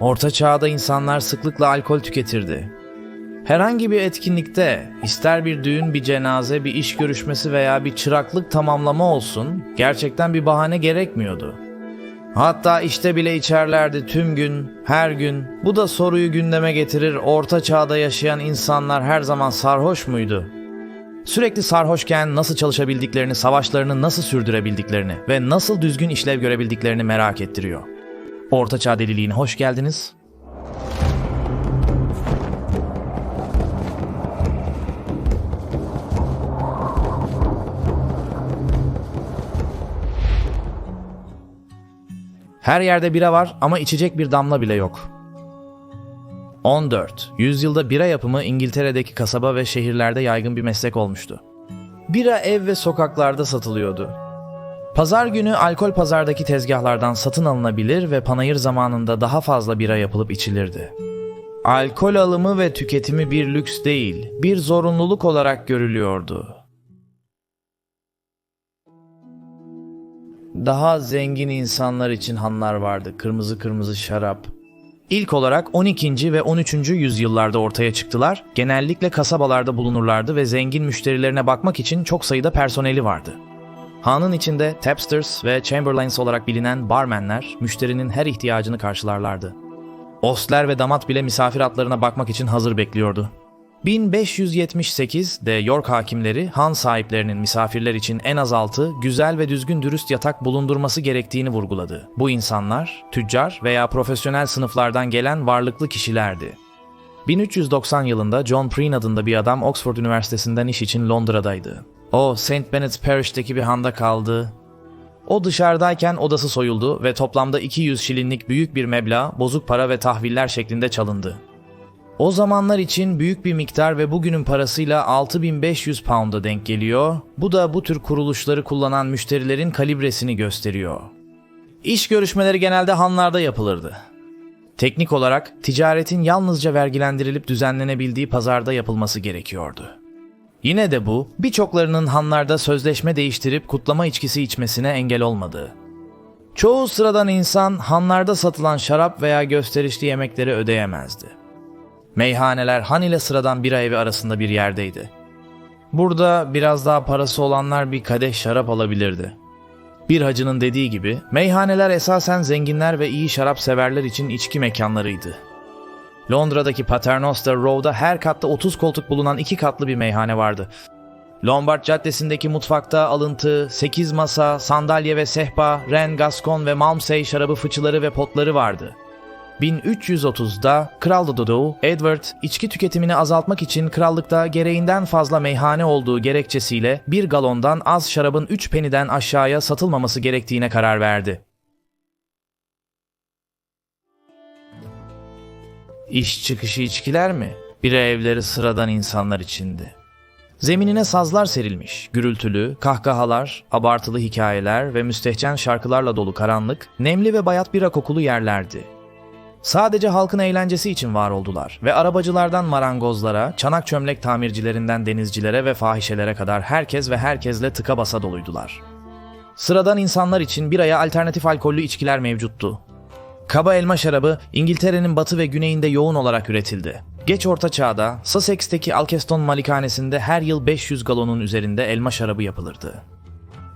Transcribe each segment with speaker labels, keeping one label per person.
Speaker 1: Orta çağda insanlar sıklıkla alkol tüketirdi. Herhangi bir etkinlikte, ister bir düğün, bir cenaze, bir iş görüşmesi veya bir çıraklık tamamlama olsun, gerçekten bir bahane gerekmiyordu. Hatta işte bile içerlerdi tüm gün, her gün. Bu da soruyu gündeme getirir. Orta çağda yaşayan insanlar her zaman sarhoş muydu? Sürekli sarhoşken nasıl çalışabildiklerini, savaşlarını nasıl sürdürebildiklerini ve nasıl düzgün işlev görebildiklerini merak ettiriyor. Orta Çağ Deliliğine hoş geldiniz. Her yerde bira var ama içecek bir damla bile yok. 14. Yüzyılda bira yapımı İngiltere'deki kasaba ve şehirlerde yaygın bir meslek olmuştu. Bira ev ve sokaklarda satılıyordu. Pazar günü alkol pazardaki tezgahlardan satın alınabilir ve panayır zamanında daha fazla bira yapılıp içilirdi. Alkol alımı ve tüketimi bir lüks değil, bir zorunluluk olarak görülüyordu. Daha zengin insanlar için hanlar vardı. Kırmızı kırmızı şarap. İlk olarak 12. ve 13. yüzyıllarda ortaya çıktılar. Genellikle kasabalarda bulunurlardı ve zengin müşterilerine bakmak için çok sayıda personeli vardı. Hanın içinde tapsters ve chamberlains olarak bilinen barmenler müşterinin her ihtiyacını karşılarlardı. Ostler ve damat bile misafir atlarına bakmak için hazır bekliyordu. 1578'de York hakimleri han sahiplerinin misafirler için en az altı güzel ve düzgün dürüst yatak bulundurması gerektiğini vurguladı. Bu insanlar tüccar veya profesyonel sınıflardan gelen varlıklı kişilerdi. 1390 yılında John Preen adında bir adam Oxford Üniversitesi'nden iş için Londra'daydı. O St. Benet's Parish'teki bir handa kaldı. O dışarıdayken odası soyuldu ve toplamda 200 şilinlik büyük bir meblağ bozuk para ve tahviller şeklinde çalındı. O zamanlar için büyük bir miktar ve bugünün parasıyla 6500 pound'a denk geliyor. Bu da bu tür kuruluşları kullanan müşterilerin kalibresini gösteriyor. İş görüşmeleri genelde hanlarda yapılırdı. Teknik olarak ticaretin yalnızca vergilendirilip düzenlenebildiği pazarda yapılması gerekiyordu. Yine de bu birçoklarının hanlarda sözleşme değiştirip kutlama içkisi içmesine engel olmadı. Çoğu sıradan insan hanlarda satılan şarap veya gösterişli yemekleri ödeyemezdi. Meyhaneler han ile sıradan bira evi arasında bir yerdeydi. Burada biraz daha parası olanlar bir kadeh şarap alabilirdi. Bir hacının dediği gibi meyhaneler esasen zenginler ve iyi şarap severler için içki mekanlarıydı. Londra'daki Paternoster Row'da her katta 30 koltuk bulunan iki katlı bir meyhane vardı. Lombard Caddesi'ndeki mutfakta alıntı, 8 masa, sandalye ve sehpa, Ren, Gascon ve Malmsey şarabı fıçıları ve potları vardı. 1330'da Kral Dodo, Edward, içki tüketimini azaltmak için krallıkta gereğinden fazla meyhane olduğu gerekçesiyle bir galondan az şarabın 3 peniden aşağıya satılmaması gerektiğine karar verdi. İş çıkışı içkiler mi? Bira evleri sıradan insanlar içindi. Zeminine sazlar serilmiş, gürültülü, kahkahalar, abartılı hikayeler ve müstehcen şarkılarla dolu karanlık, nemli ve bayat bira kokulu yerlerdi. Sadece halkın eğlencesi için var oldular ve arabacılardan marangozlara, çanak çömlek tamircilerinden denizcilere ve fahişelere kadar herkes ve herkesle tıka basa doluydular. Sıradan insanlar için biraya alternatif alkollü içkiler mevcuttu. Kaba elma şarabı İngiltere'nin batı ve güneyinde yoğun olarak üretildi. Geç orta çağda Sussex'teki Alkeston malikanesinde her yıl 500 galonun üzerinde elma şarabı yapılırdı.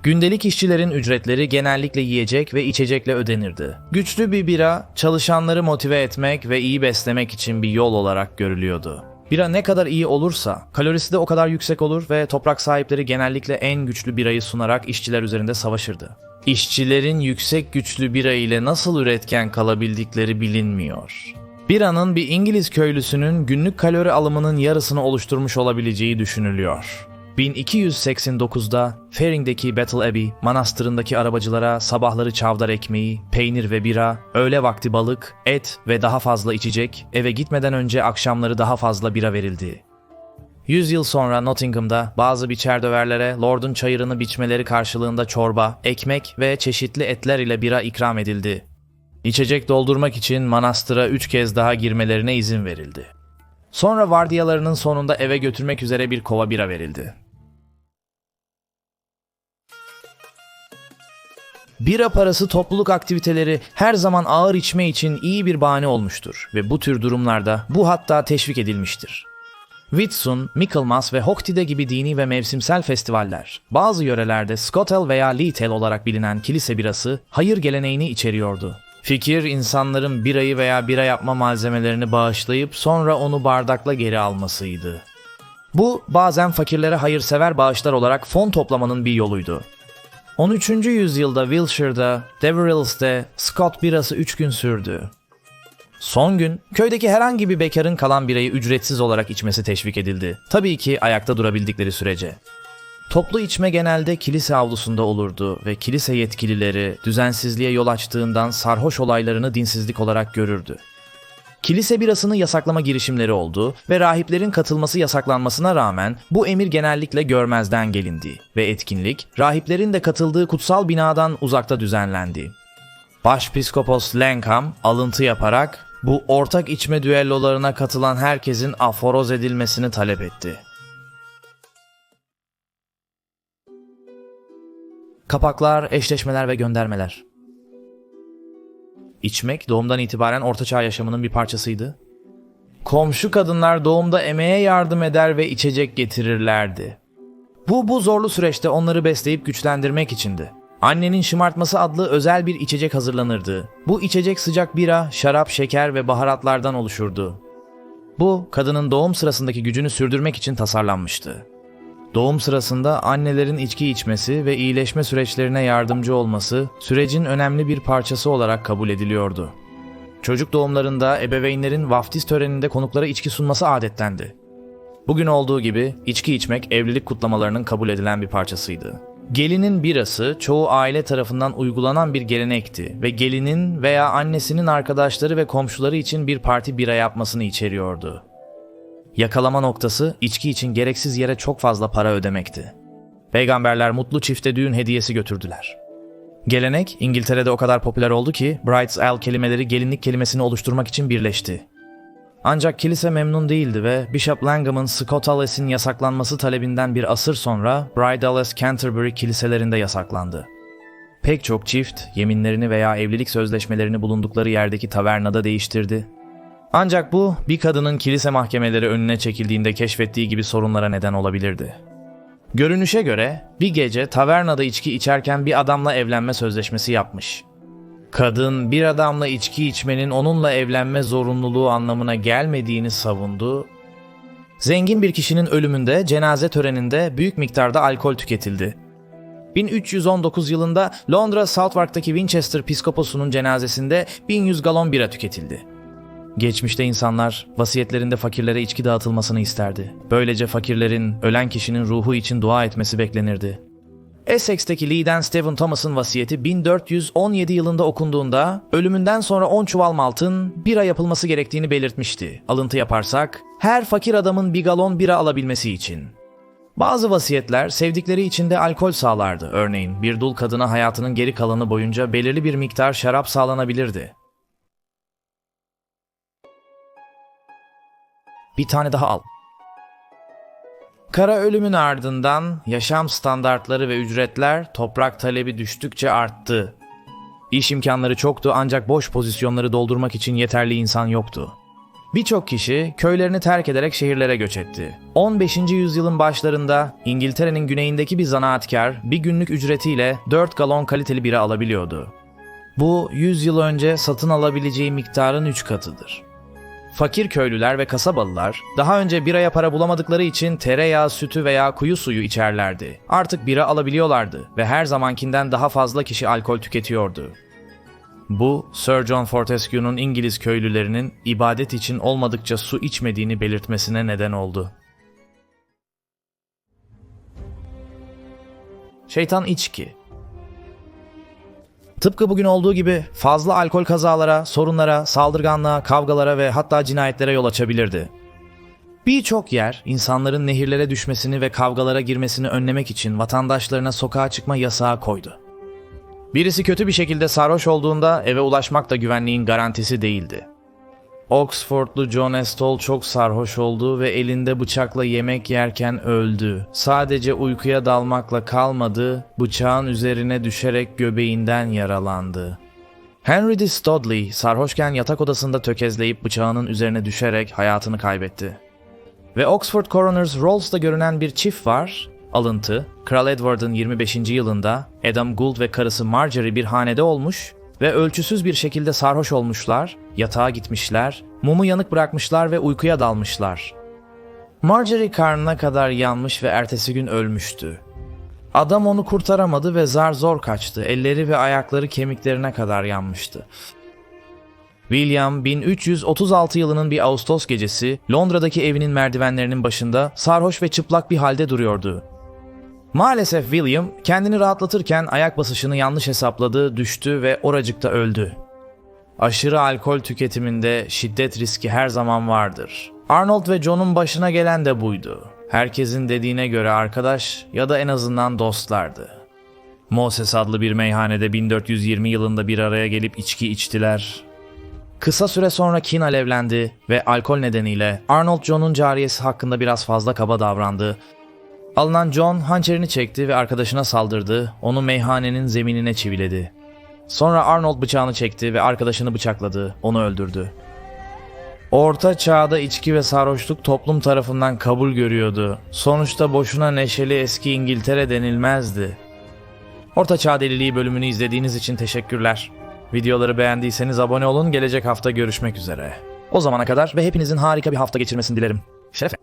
Speaker 1: Gündelik işçilerin ücretleri genellikle yiyecek ve içecekle ödenirdi. Güçlü bir bira, çalışanları motive etmek ve iyi beslemek için bir yol olarak görülüyordu. Bira ne kadar iyi olursa kalorisi de o kadar yüksek olur ve toprak sahipleri genellikle en güçlü birayı sunarak işçiler üzerinde savaşırdı. İşçilerin yüksek güçlü bira ile nasıl üretken kalabildikleri bilinmiyor. Biranın bir İngiliz köylüsünün günlük kalori alımının yarısını oluşturmuş olabileceği düşünülüyor. 1289'da Fering'deki Battle Abbey manastırındaki arabacılara sabahları çavdar ekmeği, peynir ve bira, öğle vakti balık, et ve daha fazla içecek, eve gitmeden önce akşamları daha fazla bira verildi. Yüz yıl sonra Nottingham'da bazı biçer döverlere Lord'un çayırını biçmeleri karşılığında çorba, ekmek ve çeşitli etler ile bira ikram edildi. İçecek doldurmak için manastıra üç kez daha girmelerine izin verildi. Sonra vardiyalarının sonunda eve götürmek üzere bir kova bira verildi. Bira parası topluluk aktiviteleri her zaman ağır içme için iyi bir bahane olmuştur ve bu tür durumlarda bu hatta teşvik edilmiştir. Whitsun, Michaelmas ve Hochtide gibi dini ve mevsimsel festivaller, bazı yörelerde Scottel veya Leetel olarak bilinen kilise birası hayır geleneğini içeriyordu. Fikir insanların birayı veya bira yapma malzemelerini bağışlayıp sonra onu bardakla geri almasıydı. Bu bazen fakirlere hayırsever bağışlar olarak fon toplamanın bir yoluydu. 13. yüzyılda Wiltshire'da, Deverills'te Scott birası 3 gün sürdü. Son gün köydeki herhangi bir bekarın kalan birayı ücretsiz olarak içmesi teşvik edildi. Tabii ki ayakta durabildikleri sürece. Toplu içme genelde kilise avlusunda olurdu ve kilise yetkilileri düzensizliğe yol açtığından sarhoş olaylarını dinsizlik olarak görürdü. Kilise birasını yasaklama girişimleri oldu ve rahiplerin katılması yasaklanmasına rağmen bu emir genellikle görmezden gelindi ve etkinlik rahiplerin de katıldığı kutsal binadan uzakta düzenlendi. Başpiskopos Lenkham alıntı yaparak bu ortak içme düellolarına katılan herkesin aforoz edilmesini talep etti. Kapaklar, eşleşmeler ve göndermeler. İçmek doğumdan itibaren ortaçağ yaşamının bir parçasıydı. Komşu kadınlar doğumda emeğe yardım eder ve içecek getirirlerdi. Bu bu zorlu süreçte onları besleyip güçlendirmek içindi. Annenin şımartması adlı özel bir içecek hazırlanırdı. Bu içecek sıcak bira, şarap, şeker ve baharatlardan oluşurdu. Bu kadının doğum sırasındaki gücünü sürdürmek için tasarlanmıştı. Doğum sırasında annelerin içki içmesi ve iyileşme süreçlerine yardımcı olması sürecin önemli bir parçası olarak kabul ediliyordu. Çocuk doğumlarında ebeveynlerin vaftiz töreninde konuklara içki sunması adettendi. Bugün olduğu gibi içki içmek evlilik kutlamalarının kabul edilen bir parçasıydı. Gelinin birası çoğu aile tarafından uygulanan bir gelenekti ve gelinin veya annesinin arkadaşları ve komşuları için bir parti bira yapmasını içeriyordu. Yakalama noktası içki için gereksiz yere çok fazla para ödemekti. Peygamberler mutlu çifte düğün hediyesi götürdüler. Gelenek İngiltere'de o kadar popüler oldu ki Bride's Ale kelimeleri gelinlik kelimesini oluşturmak için birleşti. Ancak kilise memnun değildi ve Bishop Langham'ın Scott Alles'in yasaklanması talebinden bir asır sonra Bride Alles Canterbury kiliselerinde yasaklandı. Pek çok çift yeminlerini veya evlilik sözleşmelerini bulundukları yerdeki tavernada değiştirdi. Ancak bu bir kadının kilise mahkemeleri önüne çekildiğinde keşfettiği gibi sorunlara neden olabilirdi. Görünüşe göre bir gece tavernada içki içerken bir adamla evlenme sözleşmesi yapmış. Kadın bir adamla içki içmenin onunla evlenme zorunluluğu anlamına gelmediğini savundu. Zengin bir kişinin ölümünde cenaze töreninde büyük miktarda alkol tüketildi. 1319 yılında Londra Southwark'taki Winchester Piskoposu'nun cenazesinde 1100 galon bira tüketildi. Geçmişte insanlar vasiyetlerinde fakirlere içki dağıtılmasını isterdi. Böylece fakirlerin, ölen kişinin ruhu için dua etmesi beklenirdi. Essex'teki Lee'den Stephen Thomas'ın vasiyeti 1417 yılında okunduğunda ölümünden sonra 10 çuval maltın bira yapılması gerektiğini belirtmişti. Alıntı yaparsak, her fakir adamın bir galon bira alabilmesi için. Bazı vasiyetler sevdikleri için de alkol sağlardı. Örneğin bir dul kadına hayatının geri kalanı boyunca belirli bir miktar şarap sağlanabilirdi. Bir tane daha al. Kara ölümün ardından yaşam standartları ve ücretler toprak talebi düştükçe arttı. İş imkanları çoktu ancak boş pozisyonları doldurmak için yeterli insan yoktu. Birçok kişi köylerini terk ederek şehirlere göç etti. 15. yüzyılın başlarında İngiltere'nin güneyindeki bir zanaatkar bir günlük ücretiyle 4 galon kaliteli bira alabiliyordu. Bu 100 yıl önce satın alabileceği miktarın 3 katıdır. Fakir köylüler ve kasabalılar daha önce biraya para bulamadıkları için tereyağı, sütü veya kuyu suyu içerlerdi. Artık bira alabiliyorlardı ve her zamankinden daha fazla kişi alkol tüketiyordu. Bu, Sir John Fortescue'nun İngiliz köylülerinin ibadet için olmadıkça su içmediğini belirtmesine neden oldu. Şeytan içki Tıpkı bugün olduğu gibi fazla alkol kazalara, sorunlara, saldırganlığa, kavgalara ve hatta cinayetlere yol açabilirdi. Birçok yer insanların nehirlere düşmesini ve kavgalara girmesini önlemek için vatandaşlarına sokağa çıkma yasağı koydu. Birisi kötü bir şekilde sarhoş olduğunda eve ulaşmak da güvenliğin garantisi değildi. Oxfordlu John Estol çok sarhoş oldu ve elinde bıçakla yemek yerken öldü. Sadece uykuya dalmakla kalmadı, bıçağın üzerine düşerek göbeğinden yaralandı. Henry D. Studley sarhoşken yatak odasında tökezleyip bıçağının üzerine düşerek hayatını kaybetti. Ve Oxford Coroners Rolls'ta görünen bir çift var. Alıntı, Kral Edward'ın 25. yılında Adam Gould ve karısı Marjorie bir hanede olmuş ve ölçüsüz bir şekilde sarhoş olmuşlar, yatağa gitmişler, mumu yanık bırakmışlar ve uykuya dalmışlar. Marjorie karnına kadar yanmış ve ertesi gün ölmüştü. Adam onu kurtaramadı ve zar zor kaçtı. Elleri ve ayakları kemiklerine kadar yanmıştı. William 1336 yılının bir Ağustos gecesi Londra'daki evinin merdivenlerinin başında sarhoş ve çıplak bir halde duruyordu. Maalesef William kendini rahatlatırken ayak basışını yanlış hesapladı, düştü ve oracıkta öldü. Aşırı alkol tüketiminde şiddet riski her zaman vardır. Arnold ve John'un başına gelen de buydu. Herkesin dediğine göre arkadaş ya da en azından dostlardı. Moses adlı bir meyhanede 1420 yılında bir araya gelip içki içtiler. Kısa süre sonra kin alevlendi ve alkol nedeniyle Arnold John'un cariyesi hakkında biraz fazla kaba davrandı. Alınan John hançerini çekti ve arkadaşına saldırdı, onu meyhanenin zeminine çiviledi. Sonra Arnold bıçağını çekti ve arkadaşını bıçakladı, onu öldürdü. Orta çağda içki ve sarhoşluk toplum tarafından kabul görüyordu. Sonuçta boşuna neşeli eski İngiltere denilmezdi. Orta Çağ Deliliği bölümünü izlediğiniz için teşekkürler. Videoları beğendiyseniz abone olun. Gelecek hafta görüşmek üzere. O zamana kadar ve hepinizin harika bir hafta geçirmesini dilerim. Şerefe.